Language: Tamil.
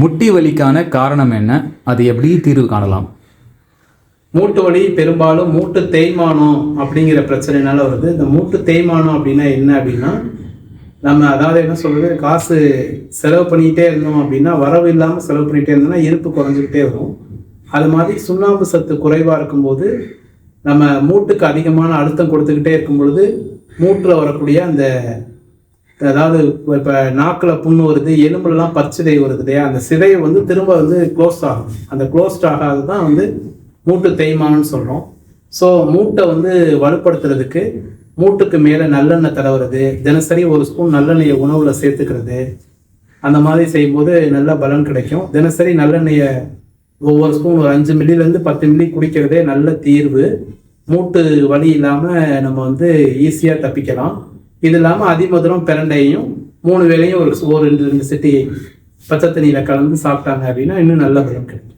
முட்டி வலிக்கான காரணம் என்ன? அது எப்படி தீர்வு காணலாம்? மூட்டு வலி பெரும்பாலும் மூட்டு தேய்மானம் அப்படிங்கிற பிரச்சனைனால வருது. இந்த மூட்டு தேய்மானம் அப்படின்னா என்ன அப்படின்னா நம்ம அதாவது என்ன சொல்றது? காசு செலவு பண்ணிக்கிட்டே இருந்தோம் அப்படின்னா வரவு இல்லாமல் செலவு பண்ணிகிட்டே இருந்தோம்னா இருப்பு குறைஞ்சிக்கிட்டே வரும். அது மாதிரி சுண்ணாம்பு சத்து குறைவாக இருக்கும்போது நம்ம மூட்டுக்கு அதிகமான அழுத்தம் கொடுத்துக்கிட்டே இருக்கும் பொழுது மூட்டில் வரக்கூடிய அந்த அதாவது இப்போ நாக்கில் புண்ணு வருது எலும்புலலாம் பச்சிதை வருது இல்லையா? அந்த சிதையை வந்து திரும்ப வந்து க்ளோஸ் ஆகும். அந்த க்ளோஸ்ட் ஆகாது தான் வந்து மூட்டு தேய்மானம்னு சொல்கிறோம் ஸோ மூட்டை வந்து வலுப்படுத்துறதுக்கு மூட்டுக்கு மேலே நல்லெண்ணெய் தடவுறது தினசரி ஒரு ஸ்பூன் நல்லெண்ணெயை உணவில் சேர்த்துக்கிறது. அந்த மாதிரி செய்யும்போது நல்ல பலன் கிடைக்கும். தினசரி நல்லெண்ணெயை ஒவ்வொரு ஸ்பூன் ஒரு அஞ்சு மில்லிலேருந்து பத்து மில்லி குடிக்கிறதே நல்ல தீர்வு. மூட்டு வலி இல்லாமல் நம்ம வந்து ஈஸியாக தப்பிக்கலாம். இது இல்லாமல் அதிமதுரம் பிரண்டையும் மூணு வேளையும் ஒரு ஒரு ரெண்டு ரெண்டு சிட்டி பச்சை தண்ணியில் கலந்து சாப்பிட்டாங்க அப்படின்னா இன்னும் நல்ல பலன் கிடைக்கும்